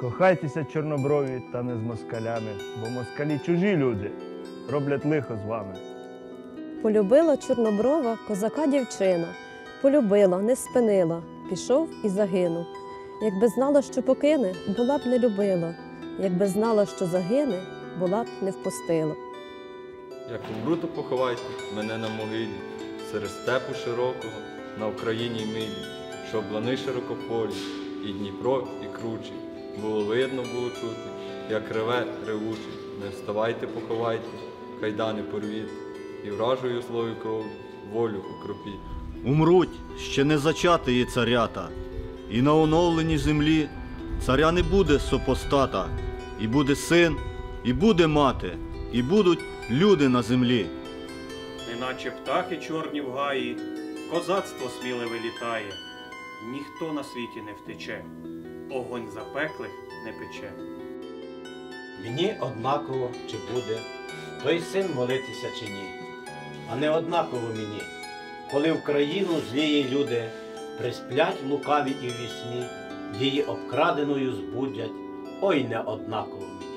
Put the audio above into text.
Кохайтеся, чорноброві, та не з москалями, бо москалі чужі люди роблять лихо з вами. Полюбила чорноброва козака дівчина, полюбила, не спинила, пішов і загинув. Якби знала, що покине, була б не любила, якби знала, що загине, була б не впустила. Як умру, то поховайте мене на могилі, серед степу широкого, на Україні милі, щоб лани широкополі, і Дніпро, і кручі. Було видно, було чути, як реве ревучий. Не вставайте, поховайте, кайдани порвіть, і вражою злою кров волю окропіть. Умруть ще не зачатиє царята, і на оновленій землі царя не буде супостата, і буде син, і буде мати, і будуть люди на землі. Неначе птахи чорні в гаї, козацтво сміливе літає, ніхто на світі не втече, огонь запеклих не пече. Мені однаково, чи буде той син молитися чи ні. А не однаково мені, коли в країну злії люди присплять лукаві і в вісні, її обкраденою збудять, ой не однаково мені.